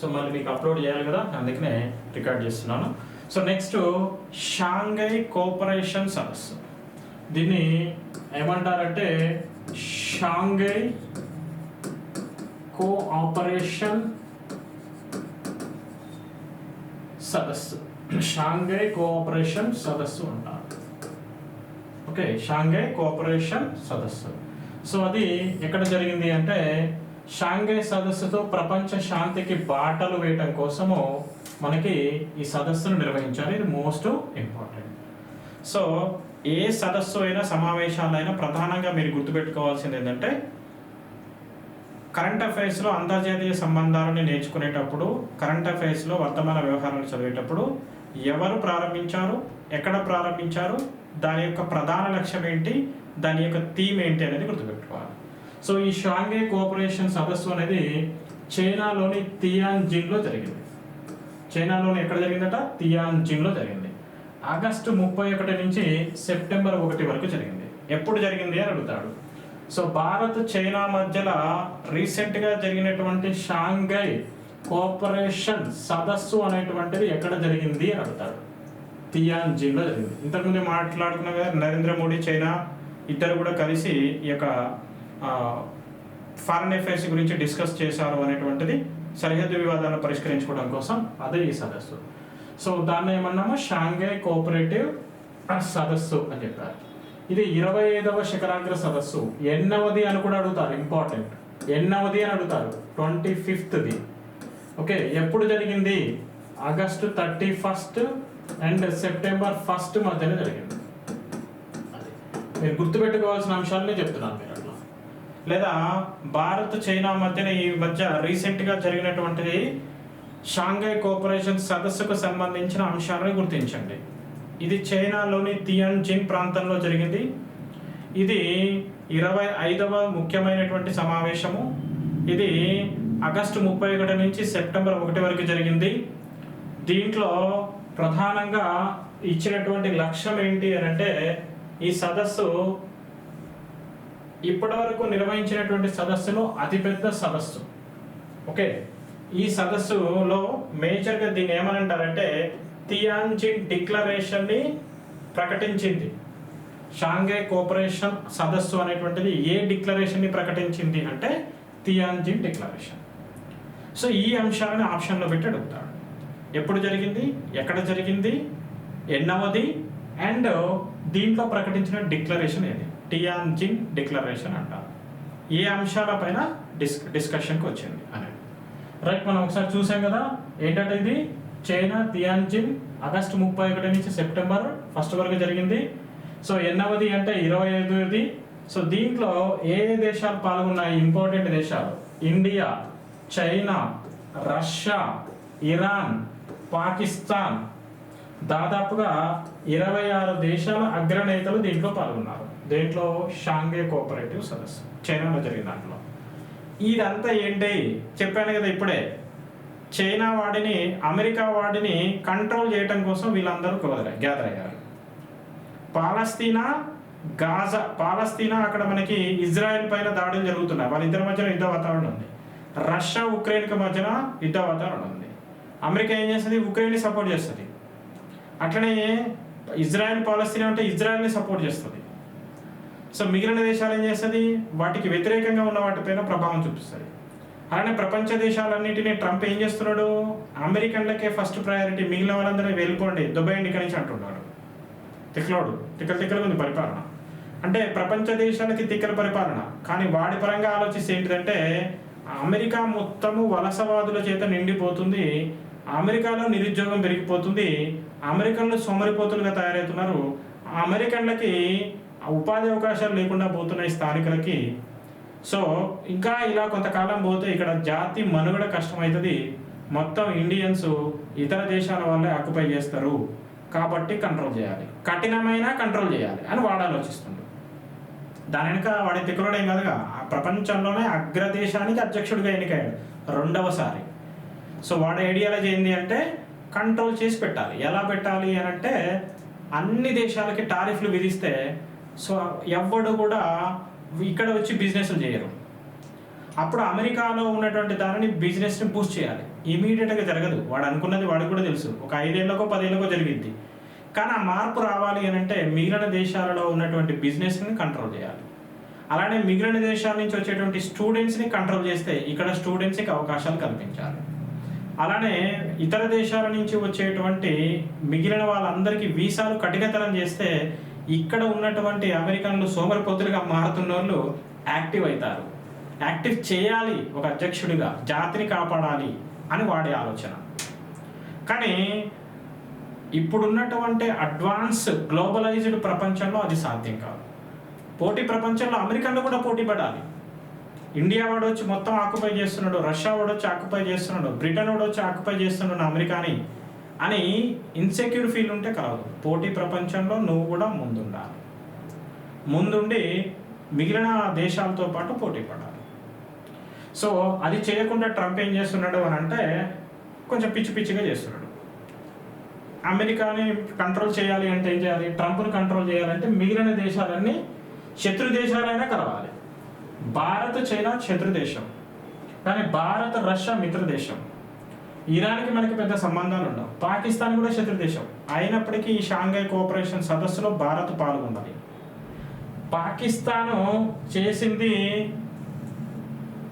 So మళ్ళీ మీకు upload చేయాలి కదా అందుకనే రికార్డ్ చేస్తున్నాను. సో నెక్స్ట్ షాంఘై కోఆపరేషన్ సదస్సు దీన్ని ఏమంటారంటే షాంఘై కోఆపరేషన్ సదస్సు షాంఘై కోఆపరేషన్ సదస్సు అంటారు. ఓకే షాంఘై కోఆపరేషన్ సదస్సు సో అది ఎక్కడ జరిగింది అంటే షాంఘై సదస్సుతో ప్రపంచ శాంతికి బాటలు వేయటం కోసము మనకి ఈ సదస్సును నిర్వహించాలి. ఇది మోస్ట్ ఇంపార్టెంట్. సో ఏ సదస్సు అయినా సమావేశాలైనా ప్రధానంగా మీరు గుర్తుపెట్టుకోవాల్సింది ఏంటంటే కరెంట్ అఫైర్స్లో అంతర్జాతీయ సంబంధాలను నేర్చుకునేటప్పుడు కరెంట్ అఫైర్స్లో వర్తమాన వ్యవహారాలు చదివేటప్పుడు ఎవరు ప్రారంభించారు ఎక్కడ ప్రారంభించారు దాని యొక్క ప్రధాన లక్ష్యం ఏంటి దాని యొక్క థీమ్ ఏంటి అనేది గుర్తుపెట్టుకోవాలి. సో ఈ షాంఘై కోఆపరేషన్ సదస్సు అనేది చైనాలోని తియాన్ జిన్లో జరిగింది. చైనాలోని ఎక్కడ జరిగిందట? తియాన్ జిన్లో జరిగింది. ఆగస్టు ముప్పై ఒకటి నుంచి సెప్టెంబర్ ఒకటి వరకు జరిగింది. ఎప్పుడు జరిగింది అని అడుగుతాడు. సో భారత్ చైనా మధ్యలో రీసెంట్గా జరిగినటువంటి షాంఘై కోఆపరేషన్ సదస్సు అనేటువంటిది ఎక్కడ జరిగింది అని అడుగుతాడు. తియాన్ జిన్లో జరిగింది. ఇంతకుముందు మాట్లాడుకున్న నరేంద్ర మోడీ చైనా ఇద్దరు కూడా కలిసి ఈ యొక్క ఫారెన్ అఫైర్స్ గురించి డిస్కస్ చేశారు అనేటువంటిది సరిహద్దు వివాదాలను పరిష్కరించుకోవడం కోసం అదే ఈ సదస్సు. సో దాన్ని ఏమన్నాము? షాంఘై కోఆపరేటివ్ సదస్సు అని చెప్పారు. ఇది ఇరవై ఐదవ శిఖరాగ్ర సదస్సు. ఎన్నవది అని కూడా అడుగుతారు ఇంపార్టెంట్ ఎన్నవది అని అడుగుతారు ట్వంటీ ఫిఫ్త్ది ఓకే ఎప్పుడు జరిగింది? August thirty first and September first మధ్యన జరిగింది. అది. మీరు గుర్తుపెట్టుకోవాల్సిన అంశాలనే చెప్తున్నాను. మీరు లేదా భారత్ చైనా మధ్యన ఈ మధ్య రీసెంట్గా జరిగినటువంటిది షాంఘై కోఆపరేషన్ సదస్సుకు సంబంధించిన అంశాలను గుర్తించండి. ఇది చైనాలోని తియన్ జిన్ ప్రాంతంలో జరిగింది. ఇది ఇరవై ఐదవ ముఖ్యమైనటువంటి సమావేశము. ఇది ఆగస్టు ముప్పై ఒకటి నుంచి సెప్టెంబర్ ఒకటి వరకు జరిగింది. దీంట్లో ప్రధానంగా ఇచ్చినటువంటి లక్ష్యం ఏంటి అని అంటే ఈ సదస్సు ఇప్పటి వరకు నిర్వహించినటువంటి సదస్సులో అతిపెద్ద సదస్సు. ఓకే? ఈ సదస్సులో మేజర్గా దీన్ని ఏమనంటారంటే తియాన్జిన్ డిక్లరేషన్ని ప్రకటించింది. షాంఘై కోఆపరేషన్ సదస్సు అనేటువంటిది ఏ డిక్లరేషన్ని ప్రకటించింది అంటే తియాన్జిన్ డిక్లరేషన్. సో ఈ అంశాలను ఆప్షన్లో పెట్టి అడుగుతాడు ఎప్పుడు జరిగింది? ఎక్కడ జరిగింది? ఎన్నవది? అండ్ దీంట్లో ప్రకటించిన డిక్లరేషన్ ఏది? టియాన్జిన్ డిక్లరేషన్ అంటారు ఏ అంశాలపైన డిస్ డిస్కషన్కి వచ్చింది అనేది. రైట్ మనం ఒకసారి చూసాం కదా ఏంటంటే ఇది? చైనా తియాన్జిన్ ఆగస్టు ముప్పై ఒకటి నుంచి సెప్టెంబర్ ఫస్ట్ వరకు జరిగింది. సో ఎన్నవది అంటే ఇరవై ఐదుది. సో దీంట్లో ఏ దేశాలు పాల్గొన్నాయి? ఇంపార్టెంట్ దేశాలు. India China Russia Iran Pakistan. దాదాపుగా ఇరవై ఆరు దేశాల అగ్రనేతలు దీంట్లో పాల్గొన్నారు. దేంట్లో? షాంఘై కోఆపరేటివ్ సదస్సు. చైనాలో జరిగిన దాంట్లో. ఇదంతా ఏంటి? చెప్పాను కదా ఇప్పుడే. చైనా వాడిని అమెరికా వాడిని కంట్రోల్ చేయటం కోసం వీళ్ళందరూ గ్యాదర్ అయ్యారు. పాలస్తీనా గాజా పాలస్తీనా అక్కడ మనకి ఇజ్రాయెల్ పైన దాడులు జరుగుతున్నాయి. వాళ్ళిద్దరి మధ్యన యుద్ధ వాతావరణం ఉంది. రష్యా ఉక్రెయిన్కి మధ్యన యుద్ధ వాతావరణం ఉంది. అమెరికా ఏం చేస్తుంది? ఉక్రెయిన్ని సపోర్ట్ చేస్తుంది. అట్లనే ఇజ్రాయెల్ పాలస్తీనా అంటే ఇజ్రాయెల్ని సపోర్ట్ చేస్తుంది. సో మిగిలిన దేశాలు ఏం చేస్తుంది? వాటికి వ్యతిరేకంగా ఉన్న వాటిపైన ప్రభావం చూపిస్తుంది. అలానే ప్రపంచ దేశాలన్నింటినీ ట్రంప్ ఏం చేస్తున్నాడు? అమెరికన్లకే ఫస్ట్ ప్రయారిటీ మిగిలిన వాళ్ళందరూ వెళ్ళిపోండి దుబాయ్ ఇక్కడి నుంచి అంటున్నాడు. తిక్కలోడు తిక్కల తిక్కలు ఉంది పరిపాలన. అంటే ప్రపంచ దేశాలకి తిక్కల పరిపాలన. కానీ వాడి పరంగా ఆలోచిస్తే ఏంటిదంటే అమెరికా మొత్తము వలసవాదుల చేత నిండిపోతుంది అమెరికాలో నిరుద్యోగం పెరిగిపోతుంది అమెరికన్లు సోమరిపోతులుగా తయారవుతున్నారు అమెరికన్లకి ఉపాధి అవకాశాలు లేకుండా పోతున్నాయి స్థానికులకి. సో ఇంకా ఇలా కొంతకాలం పోతే ఇక్కడ జాతి మనుగడ కష్టమవుతుంది మొత్తం ఇండియన్స్ ఇతర దేశాల వాళ్ళే ఆక్యుపై చేస్తారు. కాబట్టి కంట్రోల్ చేయాలి. కఠినమైన కంట్రోల్ చేయాలి అని వాడు ఆలోచిస్తుండ్రు దాని వెనుక వాడి తిక్కులోడేం కాదుగా ఆ ప్రపంచంలోనే అగ్రదేశానికి అధ్యక్షుడిగా ఎన్నికయ్యాడు. రెండవసారి. సో వాడి ఐడియాలజీ ఏంటి అంటే కంట్రోల్ చేసి పెట్టాలి. ఎలా పెట్టాలి అని అంటే అన్ని దేశాలకి టారిఫ్లు విధిస్తే సో ఎవ్వడు కూడా ఇక్కడ వచ్చి బిజినెస్లు చేయరు. అప్పుడు అమెరికాలో ఉన్నటువంటి దానిని బిజినెస్ని బూస్ట్ చేయాలి. ఇమీడియట్గా జరగదు. వాడు అనుకున్నది వాడికి కూడా తెలుసు. ఒక ఐదేళ్ళకో పదేళ్ళకో జరిగింది. కానీ ఆ మార్పు రావాలి అని అంటే మిగిలిన దేశాలలో ఉన్నటువంటి బిజినెస్ని కంట్రోల్ చేయాలి. అలానే మిగిలిన దేశాల నుంచి వచ్చేటువంటి స్టూడెంట్స్ని కంట్రోల్ చేస్తే ఇక్కడ స్టూడెంట్స్కి అవకాశాలు కల్పించాలి. అలానే ఇతర దేశాల నుంచి వచ్చేటువంటి మిగిలిన వాళ్ళందరికీ వీసాలు కఠినతరం చేస్తే ఇక్కడ ఉన్నటువంటి అమెరికన్లు సోమరిపోతులుగా మారుతున్న వాళ్ళు యాక్టివ్ అవుతారు. యాక్టివ్ చేయాలి ఒక అధ్యక్షుడిగా జాతిని కాపాడాలి అని వాడే ఆలోచన. కానీ ఇప్పుడున్నటువంటి అడ్వాన్స్ గ్లోబలైజ్డ్ ప్రపంచంలో అది సాధ్యం కాదు. పోటీ ప్రపంచంలో అమెరికన్లు కూడా పోటీ పడాలి. ఇండియా వాడు వచ్చి మొత్తం ఆక్యుపై చేస్తున్నాడు రష్యా వాడు వచ్చి ఆక్యుపై చేస్తున్నాడు బ్రిటన్ వాడు వచ్చి ఆక్యుపై చేస్తున్నాడు అమెరికాని అని ఇన్సెక్యూర్ ఫీల్ ఉంటే కలవదు పోటీ ప్రపంచంలో నువ్వు కూడా ముందుండాలి. ముందుండి మిగిలిన దేశాలతో పాటు పోటీ పడాలి. సో అది చేయకుండా ట్రంప్ ఏం చేస్తున్నాడు అని అంటే కొంచెం పిచ్చి పిచ్చిగా చేస్తున్నాడు. అమెరికాని కంట్రోల్ చేయాలి అంటే ఏం చేయాలి? ట్రంప్ను కంట్రోల్ చేయాలంటే మిగిలిన దేశాలన్నీ శత్రు దేశాలైనా కలవాలి. భారత్ చైనా శత్రు దేశం. కానీ భారత్ రష్యా మిత్ర దేశం. ఇరాన్కి మనకి పెద్ద సంబంధాలు ఉండవు. పాకిస్తాన్ కూడా శత్రు దేశం అయినప్పటికీ ఈ షాంఘై కోఆపరేషన్ సదస్సులో భారత్ పాల్గొన్నది పాకిస్తాను చేసింది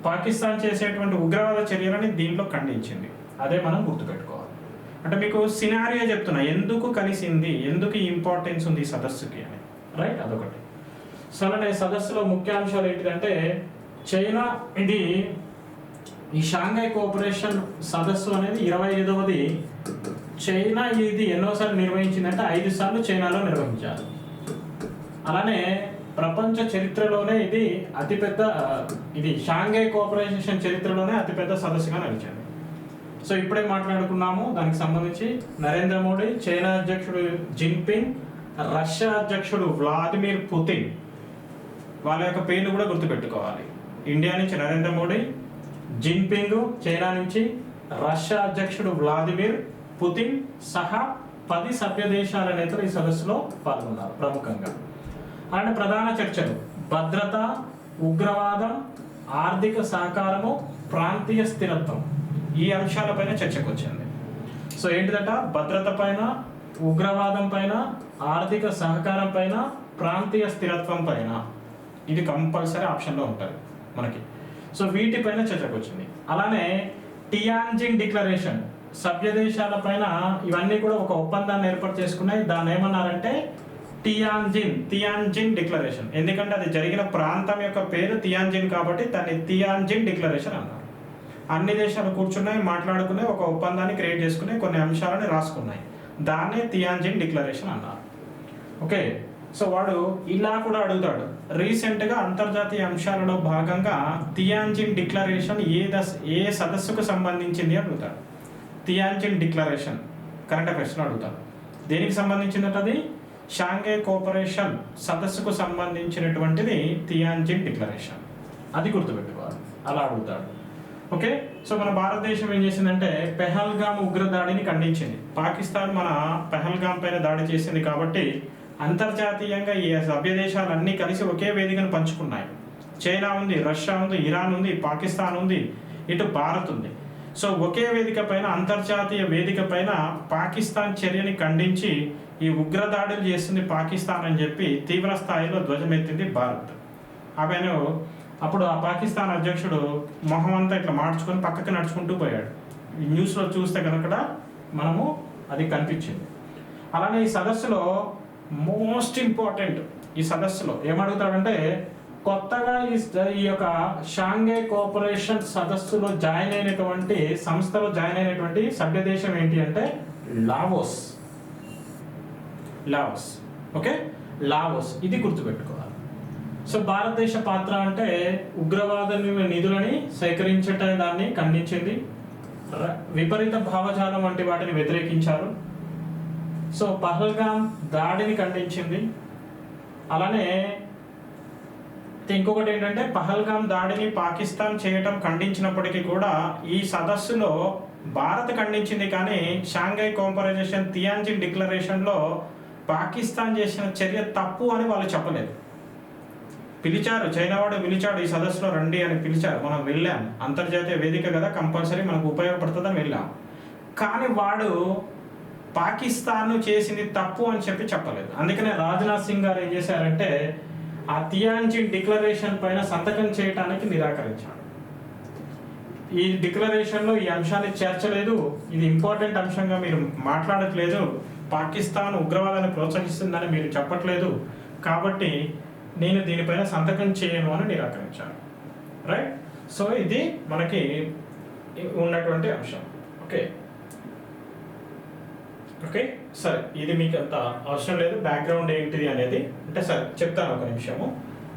పాకిస్తాన్ చేసేటువంటి ఉగ్రవాద చర్యలని దీనిలో ఖండించింది. అదే మనం గుర్తుపెట్టుకోవాలి. అంటే మీకు సినారియో చెప్తున్నా ఎందుకు కలిసింది ఎందుకు ఇంపార్టెన్స్ ఉంది ఈ సదస్సుకి అని. రైట్? అదొకటి. సో అలానే సదస్సులో ముఖ్యాంశాలు ఏంటిదంటే చైనా ఇది ఈ షాంఘై కోఆపరేషన్ సదస్సు అనేది ఇరవై ఐదవది చైనా ఇది ఎన్నోసార్లు నిర్వహించిందంటే ఐదు సార్లు చైనాలో నిర్వహించారు. అలానే ప్రపంచ చరిత్రలోనే ఇది అతిపెద్ద ఇది షాంఘై కోఆపరేషన్ చరిత్రలోనే అతిపెద్ద సదస్సుగా నిలిచింది సో ఇప్పుడే మాట్లాడుకున్నాము దానికి సంబంధించి నరేంద్ర మోడీ చైనా అధ్యక్షుడు జిన్పింగ్ రష్యా అధ్యక్షుడు వ్లాదిమిర్ పుతిన్. వాళ్ళ యొక్క పేర్లు కూడా గుర్తుపెట్టుకోవాలి. ఇండియా నుంచి నరేంద్ర మోడీ జిన్పింగ్ చైనా నుంచి రష్యా అధ్యక్షుడు వ్లాదిమిర్ పుతిన్ సహా పది సభ్య దేశాల నేతలు ఈ సదస్సులో పాల్గొన్నారు ప్రముఖంగా. అలానే ప్రధాన చర్చలు భద్రత ఉగ్రవాదం ఆర్థిక సహకారము ప్రాంతీయ స్థిరత్వం ఈ అంశాలపైన చర్చకు వచ్చింది సో ఏంటిదట? భద్రత పైన ఉగ్రవాదం పైన ఆర్థిక సహకారం పైన ప్రాంతీయ స్థిరత్వం పైన. ఇది కంపల్సరీ ఆప్షన్లో ఉంటుంది మనకి. సో వీటిపైన చర్చకు వచ్చింది. అలానే టియాంజింగ్ డిక్లరేషన్ సభ్య దేశాల పైన ఇవన్నీ కూడా ఒక ఒప్పందాన్ని ఏర్పాటు చేసుకున్నాయి. దాన్ని ఏమన్నారంటే టియాంజిన్ తియాంజిన్ డిక్లరేషన్. ఎందుకంటే అది జరిగిన ప్రాంతం యొక్క పేరు తియాంజిన్ కాబట్టి దాన్ని తియాంజిన్ డిక్లరేషన్ అన్నారు. అన్ని దేశాలు కూర్చున్నాయి మాట్లాడుకున్నాయి ఒక ఒప్పందాన్ని క్రియేట్ చేసుకున్నాయి కొన్ని అంశాలని రాసుకున్నాయి. దాన్నే తియాంజిన్ డిక్లరేషన్ అన్నారు. ఓకే. సో వాడు ఇలా కూడా అడుగుతాడు. రీసెంట్గా అంతర్జాతీయ అంశాలలో భాగంగా టియాన్జిన్ డిక్లరేషన్ ఏ దశ ఏ సదస్సుకు సంబంధించింది? అడుగుతాడు. Tianjin declaration. కరెంట్ అఫైర్స్లో అడుగుతాడు. దేనికి సంబంధించిందట అది షాంఘై కోఆపరేషన్ సదస్సుకు సంబంధించినటువంటిది టియాన్జిన్ డిక్లరేషన్. అది గుర్తుపెట్టుకోవాలి. అలా అడుగుతాడు. ఓకే? సో మన భారతదేశం ఏం చేసిందంటే పెహల్గామ్ ఉగ్రదాడిని ఖండించింది. పాకిస్తాన్ మన పెహల్గామ్ పైన దాడి చేసింది కాబట్టి అంతర్జాతీయంగా ఈ సభ్య దేశాలన్నీ కలిసి ఒకే వేదికను పంచుకున్నాయి. చైనా ఉంది రష్యా ఉంది ఇరాన్ ఉంది పాకిస్తాన్ ఉంది ఇటు భారత్ ఉంది. సో ఒకే వేదిక పైన అంతర్జాతీయ వేదిక పైన పాకిస్తాన్ చర్యని ఖండించి ఈ ఉగ్రదాడులు చేస్తుంది పాకిస్తాన్ అని చెప్పి తీవ్ర స్థాయిలో ధ్వజమెత్తింది భారత్. ఆమెను అప్పుడు ఆ పాకిస్తాన్ అధ్యక్షుడు మొహం అంతా ఇట్లా మార్చుకొని పక్కకి నడుచుకుంటూ పోయాడు. ఈ న్యూస్లో చూస్తే కనుక మనము అది కనిపించింది. అలానే ఈ సదస్సులో మోస్ట్ ఇంపార్టెంట్ ఈ సదస్సులో. ఏమడుగుతాడంటే కొత్తగా ఈ ఈ యొక్క షాంఘై కోఆపరేషన్ సదస్సులో జాయిన్ అయినటువంటి సంస్థలో జాయిన్ అయినటువంటి సభ్య దేశం ఏంటి అంటే లావోస్. లావోస్. ఓకే? లావోస్. ఇది గుర్తుపెట్టుకోవాలి. సో భారతదేశ పాత్ర అంటే ఉగ్రవాద నిధులని సేకరించట దాన్ని ఖండించింది. విపరీత భావజాలం వంటి వాటిని వ్యతిరేకించారు. సో పహల్గామ్ దాడిని ఖండించింది. అలానే ఇంకొకటి ఏంటంటే పహల్గామ్ దాడిని పాకిస్తాన్ చేయటం ఖండించినప్పటికీ కూడా ఈ సదస్సులో భారత్ ఖండించింది కానీ షాంఘై కాంపరైజేషన్ తియాన్జిన్ డిక్లరేషన్లో పాకిస్తాన్ చేసిన చర్య తప్పు అని వాళ్ళు చెప్పలేదు. పిలిచారు చైనా వాడు పిలిచాడు ఈ సదస్సులో రండి అని పిలిచారు. మనం వెళ్ళాం. అంతర్జాతీయ వేదిక కదా కంపల్సరీ మనకు ఉపయోగపడుతుందని వెళ్ళాం. కానీ వాడు పాకిస్తాన్ చేసింది తప్పు అని చెప్పి చెప్పలేదు. అందుకనే రాజ్నాథ్ సింగ్ గారు ఏం చేశారంటే ఆ తియాంజిన్ డిక్లరేషన్ పైన సంతకం చేయడానికి నిరాకరించాడు ఈ డిక్లరేషన్లో ఈ అంశాన్ని చేర్చలేదు. ఇది ఇంపార్టెంట్ అంశంగా మీరు మాట్లాడట్లేదు. పాకిస్తాన్ ఉగ్రవాదాన్ని ప్రోత్సహిస్తుందని మీరు చెప్పట్లేదు. కాబట్టి నేను దీనిపైన సంతకం చేయను అని నిరాకరించాను రైట్? సో ఇది మనకి ఉన్నటువంటి అంశం. ఓకే? ఓకే? సరే ఇది మీకు అంత అవసరం లేదు. బ్యాక్గ్రౌండ్ ఏంటిది అనేది అంటే సరే చెప్తాను ఒక నిమిషము.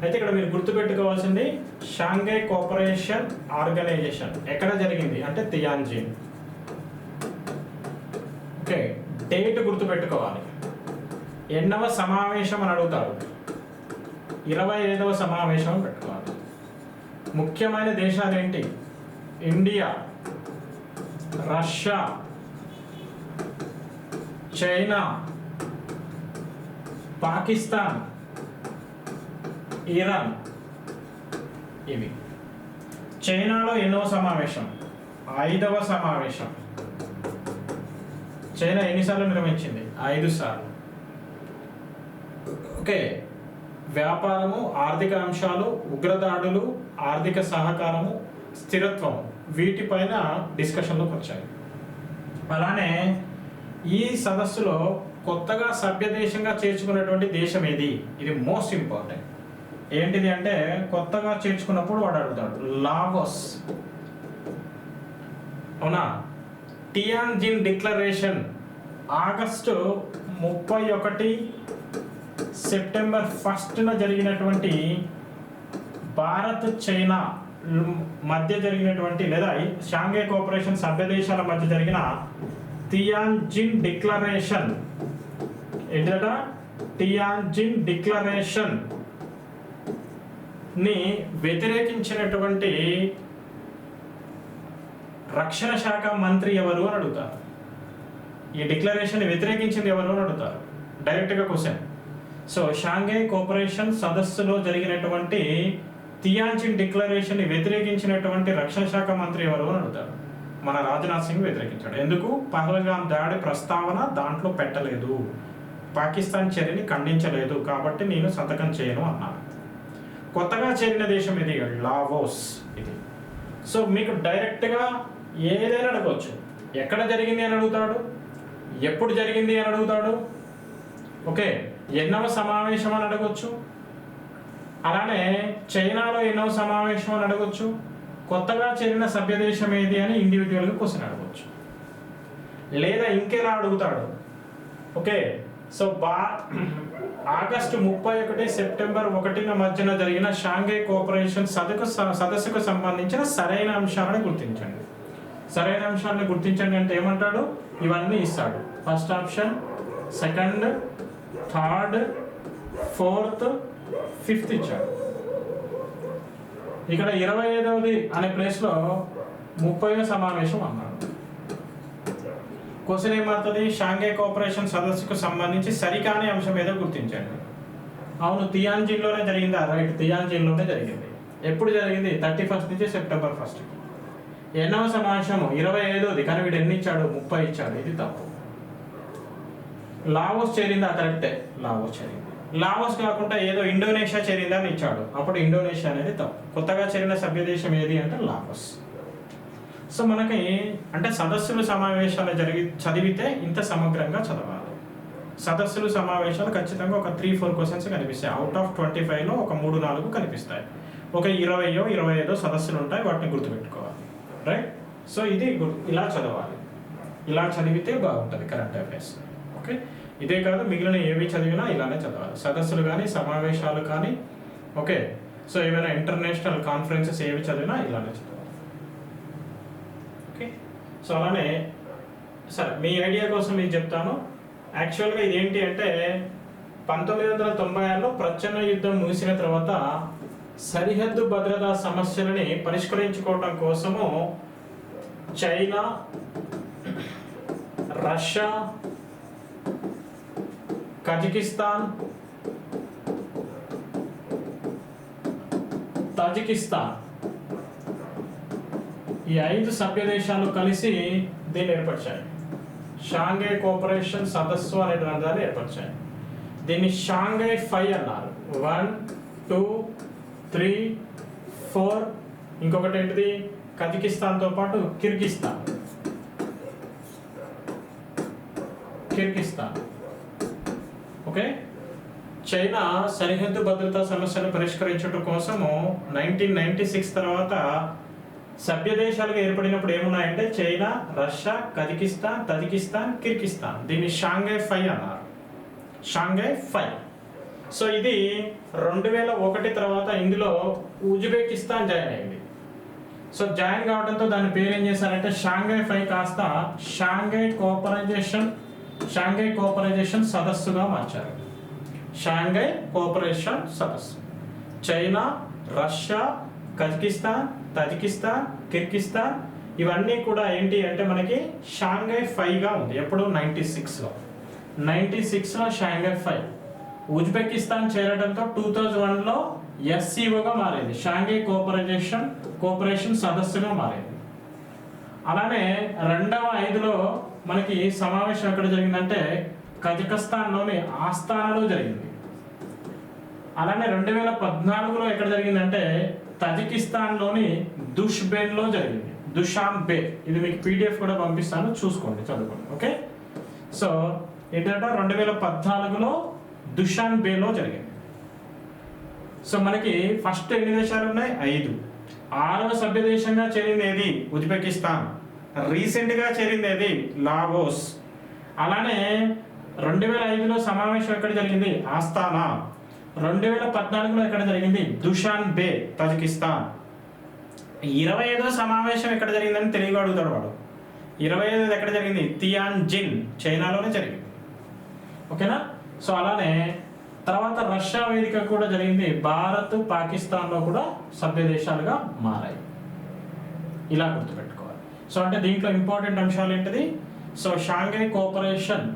అయితే ఇక్కడ మీరు గుర్తుపెట్టుకోవాల్సింది షాంఘై కోఆపరేషన్ ఆర్గనైజేషన్ ఎక్కడ జరిగింది? అంటే తియాన్జిన్ ఓకే డేట్ గుర్తుపెట్టుకోవాలి. ఎన్నవ సమావేశం అని అడుగుతారు. ఇరవై ఐదవ సమావేశం పెట్టుకోవాలి. ముఖ్యమైన దేశాలు ఏంటి? India Russia China Pakistan Iran ఇవి. చైనాలో ఎన్నో సమావేశం? ఐదవ సమావేశం. చైనా ఎన్నిసార్లు నిర్వహించింది? ఐదు సార్లు. ఓకే. వ్యాపారము ఆర్థిక అంశాలు ఉగ్రదాడులు ఆర్థిక సహకారము స్థిరత్వం వీటిపైన డిస్కషన్లోకి వచ్చాయి. అలానే ఈ సదస్సులో కొత్తగా సభ్యదేశంగా చేర్చుకున్నటువంటి దేశం ఏది? ఇది మోస్ట్ ఇంపార్టెంట్ ఏంటిది అంటే కొత్తగా చేర్చుకున్నప్పుడు వాడు అడుగుతాడు లావోస్. అవునా? టియాన్జిన్ డిక్లరేషన్ ఆగస్టు ముప్పై ఒకటి సెప్టెంబర్ ఫస్ట్న జరిగినటువంటి భారత్ చైనా మధ్య జరిగినటువంటి లేదా షాంఘై కోఆపరేషన్ సభ్య దేశాల మధ్య జరిగిన టియాన్జిన్ డిక్లరేషన్. ఏంటట టియాన్జిన్ డిక్లరేషన్ని వ్యతిరేకించినటువంటి రక్షణ శాఖ మంత్రి ఎవరు అని అడుగుతారు. ఈ డిక్లరేషన్ వ్యతిరేకించింది ఎవరు అని అడుగుతారు. డైరెక్ట్గా క్వశ్చన్ సో షాంఘై కోఆపరేషన్ సదస్సులో జరిగినటువంటి తియాంజిన్ డిక్లరేషన్ని వ్యతిరేకించినటువంటి రక్షణ శాఖ మంత్రి ఎవరు అని అడుగుతారు. మన రాజ్నాథ్ సింగ్ వ్యతిరేకించాడు. ఎందుకు? పహల్గాం దాడి ప్రస్తావన దాంట్లో పెట్టలేదు. పాకిస్తాన్ చర్యని ఖండించలేదు. కాబట్టి నేను సంతకం చేయను అన్నాను కొత్తగా చేరిన దేశం ఇది లావోస్ ఇది. సో మీకు డైరెక్ట్గా ఏదైనా అడగవచ్చు ఎక్కడ జరిగింది అని అడుగుతాడు? ఎప్పుడు జరిగింది అని అడుగుతాడు? ఓకే ఎన్నవ సమావేశం అని అడగవచ్చు అలానే చైనాలో ఎన్నో సమావేశం అని అడగవచ్చు కొత్తగా చేరిన సభ్యదేశం ఏది అని ఇండివిజువల్గా క్వశ్చన్ అడగవచ్చు లేదా ఇంకెలా అడుగుతాడు? ఓకే సో బా ఆగస్టు ముప్పై ఒకటి సెప్టెంబర్ ఒకటిన మధ్యన జరిగిన షాంఘై కోఆపరేషన్ సదకు సదస్సుకు సంబంధించిన సరైన అంశాలను గుర్తించండి. సరైన అంశాలను గుర్తించండి అంటే ఏమంటాడు? ఇవన్నీ ఇస్తాడు. First option second third fourth fifth ఇచ్చాడు. ఇక్కడ ఇరవై ఐదవది అనే ప్లేస్లో ముప్పై సమావేశం అన్నారు. క్వశ్చన్ ఏమవుతుంది షాంఘై కోఆపరేషన్ సదస్సుకు సంబంధించి సరికాని అంశం ఏదో గుర్తించండి. అవును తియాన్జిన్లోనే జరిగిందా? రైట్ తియాన్జిన్లోనే జరిగింది. ఎప్పుడు జరిగింది? థర్టీ ఫస్ట్ నుంచి సెప్టెంబర్ ఫస్ట్. ఎన్నవ సమావేశము ఇరవై ఐదోది కానీ వీడు ఎన్ని ఇచ్చాడు ముప్పై ఇచ్చాడు. ఇది తప్పు. లావోస్ చేరిందా? కరెక్టే. లావోస్ చేరింది. లావోస్ కాకుండా ఏదో ఇండోనేషియా చేరిందని అని ఇచ్చాడు. అప్పుడు ఇండోనేషియా అనేది తప్పు. కొత్తగా చేరిన సభ్యదేశం ఏది అంటే లావోస్. సో మనకి అంటే సదస్సులు సమావేశాలు జరిగి చదివితే ఇంత సమగ్రంగా చదవాలి. సదస్సులు సమావేశాలు ఖచ్చితంగా ఒక త్రీ ఫోర్ క్వశ్చన్స్ కనిపిస్తాయి. అవుట్ ఆఫ్ ట్వంటీ ఫైవ్లో ఒక మూడు నాలుగు కనిపిస్తాయి. ఒక ఇరవయో ఇరవై ఐదో సదస్సులు ఉంటాయి. వాటిని గుర్తుపెట్టుకోవాలి. రైట్ సో ఇది ఇలా చదవాలి. ఇలా చదివితే బాగుంటుంది కరెంట్ అఫైర్స్ ఓకే ఇదే కాదు మిగిలిన ఏవి చదివినా ఇలానే చదవాలి. సదస్సులు కానీ సమావేశాలు కానీ ఓకే. సో ఏమైనా ఇంటర్నేషనల్ కాన్ఫరెన్సెస్ ఏవి చదివినా ఇలానే చదవాలి. ఓకే. సో అలానే సరే మీ ఐడియా కోసం మీకు చెప్తాను. యాక్చువల్గా ఇది ఏంటి అంటే పంతొమ్మిది వందల తొంభై ఆరులో ప్రచ్ఛన్న యుద్ధం ముగిసిన తర్వాత సరిహద్దు భద్రతా సమస్యలని పరిష్కరించుకోవడం కోసము చైనా రష్యా కజకిస్తాన్ తజికిస్తాన్ ఈ ఐదు సభ్య దేశాలు కలిసి దీన్ని ఏర్పరిచాయి. షాంఘై కోఆపరేషన్ సదస్సు అనేటువంటి దాన్ని ఏర్పరిచాయి. దీన్ని షాంఘై ఫైవ్ అన్నారు. వన్ టూ త్రీ ఫోర్ ఇంకొకటి ఏంటిది? కజకిస్తాన్తో పాటు కిర్గిస్తాన్ కిర్గిస్తాన్ ఓకే? చైనా సరిహద్దు భద్రతా సమస్యను పరిష్కరించడం కోసము నైన్టీన్ నైన్టీ సిక్స్ తర్వాత సభ్య దేశాలుగా ఏర్పడినప్పుడు ఏమున్నాయంటే China Russia Kazakhstan Tajikistan Kyrgyzstan. దీన్ని షాంఘై ఫైవ్ అన్నారు. షాంఘై ఫైవ్ సో ఇది రెండు వేల ఒకటి తర్వాత ఇందులో ఉజ్బెకిస్తాన్ జాయిన్ అయింది. సో జాయిన్ కావడంతో దాని పేరు ఏం చేశారంటే షాంఘై ఫైవ్ కాస్త షాంఘై కోఆపరైజేషన్ షాంఘై కోఆపరైజేషన్ సదస్సుగా మార్చారు. షాంఘై కోఆపరేషన్ సదస్సు. China Russia Kazakhstan Tajikistan Kyrgyzstan ఇవన్నీ కూడా ఏంటి అంటే మనకి షాంఘై ఫైవ్గా ఉంది. ఎప్పుడు నైంటీ సిక్స్లో. నైంటీ సిక్స్లో షాంఘై ఫైవ్. ఉజ్బెకిస్తాన్ చేరడంతో టూ థౌజండ్ వన్లో ఎస్సీఓగా మారింది. షాంఘై కోఆపరేషన్ కోఆపరేషన్ సదస్సుగా మారింది. అలానే రెండవ ఐదులో మనకి సమావేశం ఎక్కడ జరిగిందంటే కజకస్తాన్లోని ఆస్థానలో జరిగింది. అలానే రెండు వేల పద్నాలుగులో ఎక్కడ జరిగిందంటే తజికిస్తాన్లోని దుష్బేన్లో జరిగింది. దుషాన్ బే. ఇది మీకు పీడిఎఫ్ కూడా పంపిస్తాను చూసుకోండి చదువుకోండి ఓకే? సో ఏంటంటే రెండు వేల పద్నాలుగులో దుషాన్ బేలో జరిగింది. సో మనకి ఫస్ట్ ఎన్ని దేశాలు ఉన్నాయి ఐదు. ఆరవ సభ్య దేశంగా చేరింది ఏది? ఉజ్బెకిస్తాన్. రీసెంట్గా చేరింది అది లాగోస్ అలానే రెండు వేల ఐదులో సమావేశం ఎక్కడ జరిగింది? ఆస్తానా రెండు వేల పద్నాలుగులో ఎక్కడ జరిగింది? Dushanbe Tajikistan. ఇరవై ఐదో సమావేశం ఎక్కడ జరిగిందని తెలియగా అడుగుతాడు వాడు. ఇరవై ఐదు ఎక్కడ జరిగింది? తియాన్ జిన్ చైనాలోనే జరిగింది. ఓకేనా? సో అలానే తర్వాత రష్యా వేదిక కూడా జరిగింది. భారత్ పాకిస్తాన్లో కూడా సభ్య దేశాలుగా మారాయి. ఇలా గుర్తుపెట్టు సో అంటే దీంట్లో ఇంపార్టెంట్ అంశాలు ఏంటిది? సో షాంఘై కోఆపరేషన్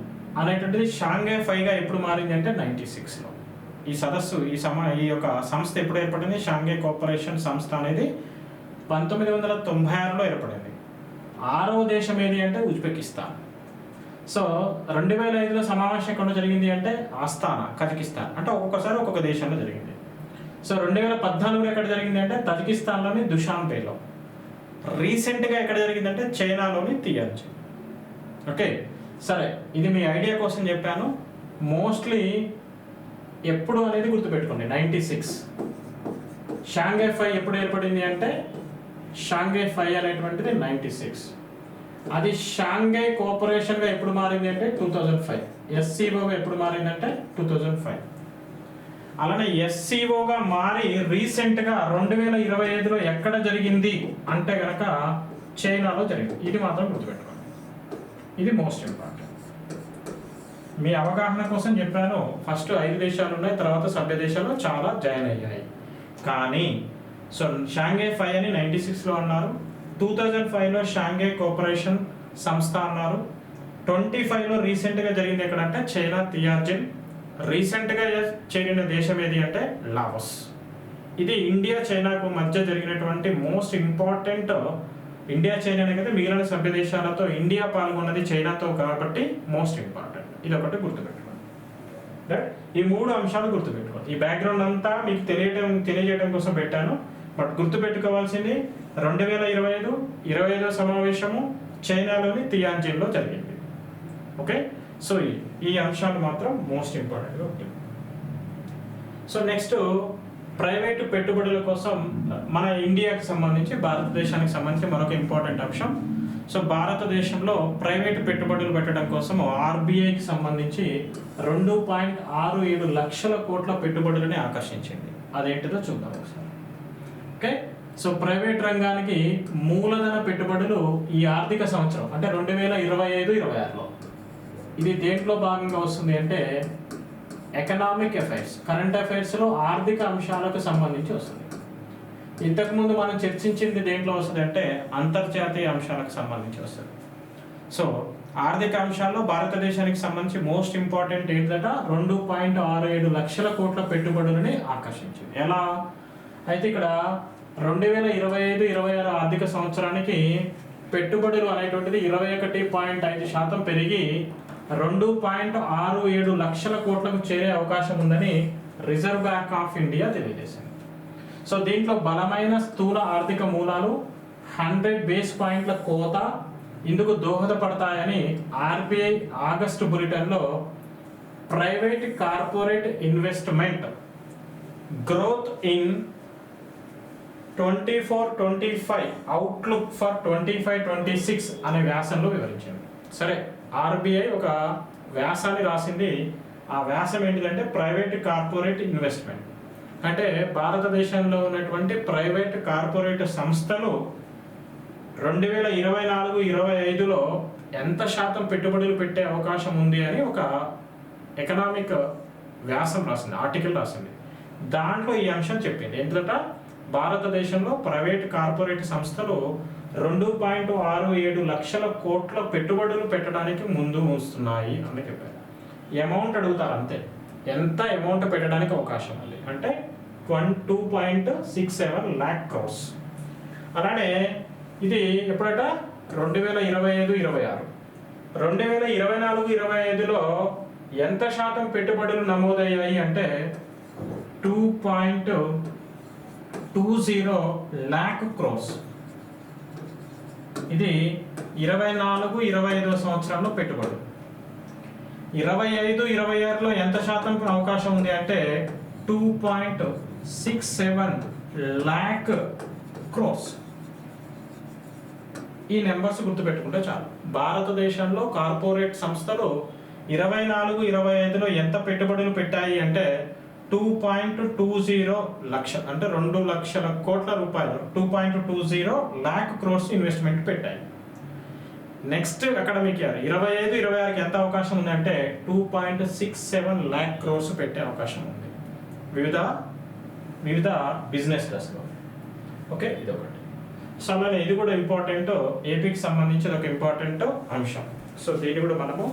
అనేటువంటిది షాంఘై ఫైవ్గా ఎప్పుడు మారింది అంటే నైంటీ సిక్స్లో. ఈ సదస్సు ఈ సమ ఈ యొక్క సంస్థ ఎప్పుడు ఏర్పడింది? షాంఘై కోఆపరేషన్ సంస్థ అనేది పంతొమ్మిది వందల తొంభై ఆరులో ఏర్పడింది. ఆరవ దేశం ఏది అంటే ఉజ్బెకిస్తాన్. సో రెండు వేల ఐదులో సమావేశం ఎక్కడ జరిగింది అంటే ఆస్థానా కజకిస్తాన్. అంటే ఒక్కొక్కసారి ఒక్కొక్క దేశంలో జరిగింది. సో రెండు వేల పద్నాలుగులో ఎక్కడ జరిగింది అంటే తజకిస్తాన్లోని దుషాంపేలో. రీసెంట్గా ఎక్కడ జరిగిందంటే చైనాలోని తియాన్జిన్ ఓకే? సరే ఇది మీ ఐడియా కోసం చెప్పాను. మోస్ట్లీ ఎప్పుడు అనేది గుర్తుపెట్టుకోండి నైంటీ సిక్స్. షాంఘై ఫైవ్ ఎప్పుడు ఏర్పడింది అంటే షాంఘై ఫైవ్ అనేటువంటిది నైంటీ సిక్స్. అది షాంఘై కోఆపరేషన్గా ఎప్పుడు మారింది అంటే టూ థౌజండ్ ఫైవ్. ఎస్సీఓగా ఎప్పుడు మారింది అంటే టూ థౌజండ్ ఫైవ్. అలానే ఎస్సీఓగా మారి రీసెంట్గా రెండు వేల ఇరవై ఐదులో ఎక్కడ జరిగింది అంటే గనక చైనాలో జరిగింది. ఇది మాత్రం గుర్తుపెట్టుకోండి. ఇది మోస్ట్ ఇంపార్టెంట్ మీ అవగాహన కోసం చెప్పాను. ఫస్ట్ ఐదు దేశాలు ఉన్నాయి తర్వాత సభ్య దేశాలు చాలా జాయిన్ అయ్యాయి. కానీ సో షాంఘై ఫైవ్ అని నైంటీ సిక్స్లో అన్నారు. టూ థౌజండ్ ఫైవ్లో షాంఘై కోఆపరేషన్ సంస్థ అన్నారు. ట్వంటీ ఫైవ్లో రీసెంట్గా జరిగింది ఎక్కడంటే చైనా తియార్జిన్ రీసెంట్గా చేరిన దేశం ఏది అంటే లావోస్. ఇది ఇండియా చైనాకు మధ్య జరిగినటువంటి మోస్ట్ ఇంపార్టెంట్ ఇండియా చైనా అనేది మిగిలిన సభ్య దేశాలతో ఇండియా పాల్గొన్నది చైనాతో కాబట్టి మోస్ట్ ఇంపార్టెంట్. ఇది ఒకటి గుర్తుపెట్టుకోండి. రైట్ ఈ మూడు అంశాలు గుర్తుపెట్టుకోండి. ఈ బ్యాక్గ్రౌండ్ అంతా మీకు తెలియటం తెలియజేయడం కోసం పెట్టాను. బట్ గుర్తుపెట్టుకోవాల్సింది రెండు వేల ఇరవై ఐదు ఇరవై ఐదో సమావేశము చైనాలోని తియాన్జిన్లో జరిగింది. ఓకే? సో ఈ- అంశాలు మాత్రం మోస్ట్ ఇంపార్టెంట్గా ఉంటుంది సో నెక్స్ట్ ప్రైవేటు పెట్టుబడుల కోసం మన ఇండియాకి సంబంధించి భారతదేశానికి సంబంధించి మరొక ఇంపార్టెంట్ అంశం. సో భారతదేశంలో ప్రైవేటు పెట్టుబడులు పెట్టడం కోసం ఆర్బీఐకి సంబంధించి రెండు పాయింట్ ఆరు ఏడు లక్షల కోట్ల పెట్టుబడులని ఆకర్షించింది. అదేంటిదో చూద్దాం ఒకసారి. ఓకే సో ప్రైవేట్ రంగానికి మూలధన పెట్టుబడులు ఈ ఆర్థిక సంవత్సరం అంటే రెండు వేల ఇరవై ఐదు ఇరవై ఆరులో. ఇది దేంట్లో భాగంగా వస్తుంది అంటే ఎకనామిక్ అఫైర్స్ కరెంట్ అఫైర్స్లో ఆర్థిక అంశాలకు సంబంధించి వస్తుంది. ఇంతకుముందు మనం చర్చించింది దేంట్లో వస్తుంది అంటే అంతర్జాతీయ అంశాలకు సంబంధించి వస్తుంది. సో ఆర్థిక అంశాల్లో భారతదేశానికి సంబంధించి మోస్ట్ ఇంపార్టెంట్ ఏంటంటే రెండు పాయింట్ ఆరు ఏడు లక్షల కోట్ల పెట్టుబడులని ఆకర్షించింది. ఎలా? అయితే ఇక్కడ రెండు వేల ఇరవై ఐదు ఇరవై ఆరు ఆర్థిక సంవత్సరానికి పెట్టుబడులు అనేటువంటిది ఇరవై ఒకటి పాయింట్ ఐదు శాతం పెరిగి రెండు పాయింట్ ఆరు ఏడు లక్షల కోట్లకు చేరే అవకాశం ఉందని రిజర్వ్ బ్యాంక్ ఆఫ్ ఇండియా తెలియజేసింది. సో దీంట్లో బలమైన స్థూల ఆర్థిక మూలాలు హండ్రెడ్ బేస్ పాయింట్ల కోత ఇందుకు దోహదపడతాయని ఆర్బీఐ ఆగస్టు బులెటిన్లో private corporate investment growth in twenty four twenty five outlook for twenty five twenty six అనే వ్యాసంలో వివరించింది. సరే ఆర్బీఐ ఒక వ్యాసాన్ని రాసింది. ఆ వ్యాసం ఏంటిదంటే ప్రైవేట్ కార్పొరేట్ ఇన్వెస్ట్మెంట్. అంటే భారతదేశంలో ఉన్నటువంటి ప్రైవేట్ కార్పొరేట్ సంస్థలు రెండు వేల ఇరవై నాలుగు ఇరవై ఐదులో ఎంత శాతం పెట్టుబడులు పెట్టే అవకాశం ఉంది అని ఒక ఎకనామిక్ వ్యాసం రాసింది ఆర్టికల్ రాసింది. దాంట్లో ఈ అంశం చెప్పింది. ఏంటంటే భారతదేశంలో ప్రైవేట్ కార్పొరేట్ సంస్థలు రెండు పాయింట్ ఆరు ఏడు లక్షల కోట్ల పెట్టుబడులు పెట్టడానికి ముందు ఉంచుతున్నాయి అని చెప్పారు. అమౌంట్ అడుగుతారు అంతే. ఎంత అమౌంట్ పెట్టడానికి అవకాశం ఉంది? అంటే one two point six seven lakh crores. అలానే ఇది ఎప్పుడట? రెండు వేల ఇరవై ఐదు ఇరవై ఆరు. రెండు వేల ఇరవై నాలుగు ఇరవై ఐదులో ఎంత శాతం పెట్టుబడులు నమోదయ్యాయి అంటే two point two zero lakh crores. ఇది ఇరవై నాలుగు ఇరవై ఐదో సంవత్సరంలో పెట్టుబడి. ఇరవై ఐదు ఇరవై ఆరులో ఎంత శాతం అవకాశం ఉంది అంటే two point six seven lakh crores. ఈ నెంబర్స్ గుర్తుపెట్టుకుంటే చాలు. భారతదేశంలో కార్పొరేట్ సంస్థలు ఇరవై నాలుగు ఇరవై ఐదులో ఎంత పెట్టుబడులు పెట్టాయి అంటే two point two zero lakh అంటే రెండు లక్షల కోట్ల రూపాయలు two point two zero lakh crores investment పెట్టాయి. నెక్స్ట్ అకాడమిక్ ఇయర్ ఇరవై ఐదు ఇరవై ఆరుకి ఎంత అవకాశం ఉందంటే two point six seven lakh crores పెట్టే అవకాశం ఉంది. వివిధ వివిధ బిజినెస్ దశలో ఓకే ఇది ఒకటి సో అలానే ఇది కూడా ఇంపార్టెంట్ ఏపీకి సంబంధించిన ఒక ఇంపార్టెంట్ అంశం. సో దీన్ని కూడా మనము